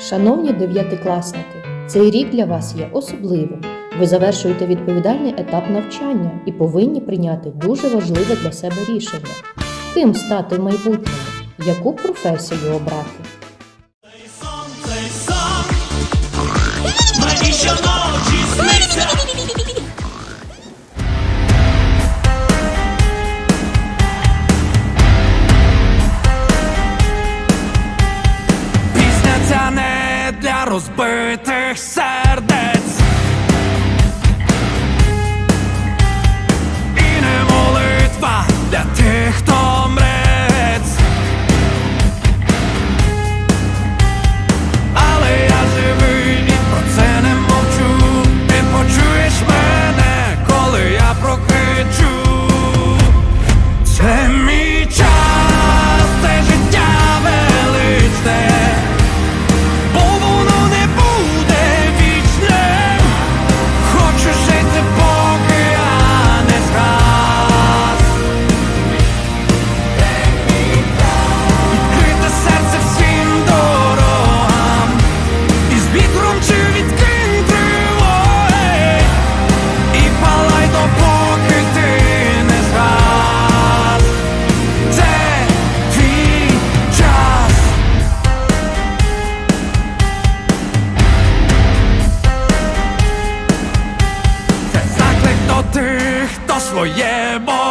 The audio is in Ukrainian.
Шановні дев'ятикласники, цей рік для вас є особливим. Ви завершуєте відповідальний етап навчання і повинні прийняти дуже важливе для себе рішення: ким стати в майбутньому, яку професію обрати. розбитих серд. Yeah, boy.